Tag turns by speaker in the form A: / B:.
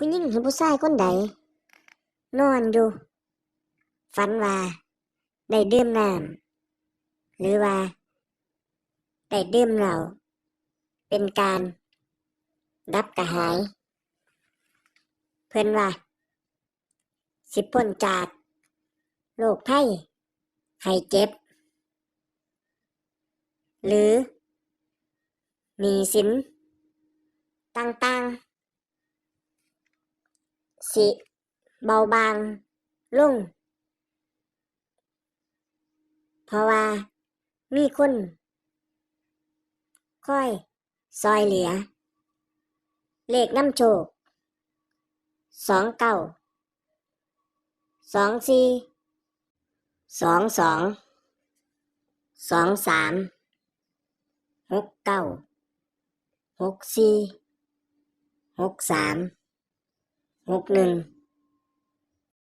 A: ผู้หญิงหรือผู้ชายคนใด นอนอยู่ ฝันว่า ได้ดื่มน้ำหรือว่า ได้ดื่มเหล้าเป็นการดับกระหาย เพิ่อนว่า สิพ้นจากโรคภัยไข้เจ็บ หรือหนี้สินต่างๆ สิเบาบางลง เพราะว่ามีคนค่อยซอยเหลือ เลขน้ำโชคสองเก้าสองสี่สองสองสองสามหกเก้าหกสี่หกสาม หกหนึ่ง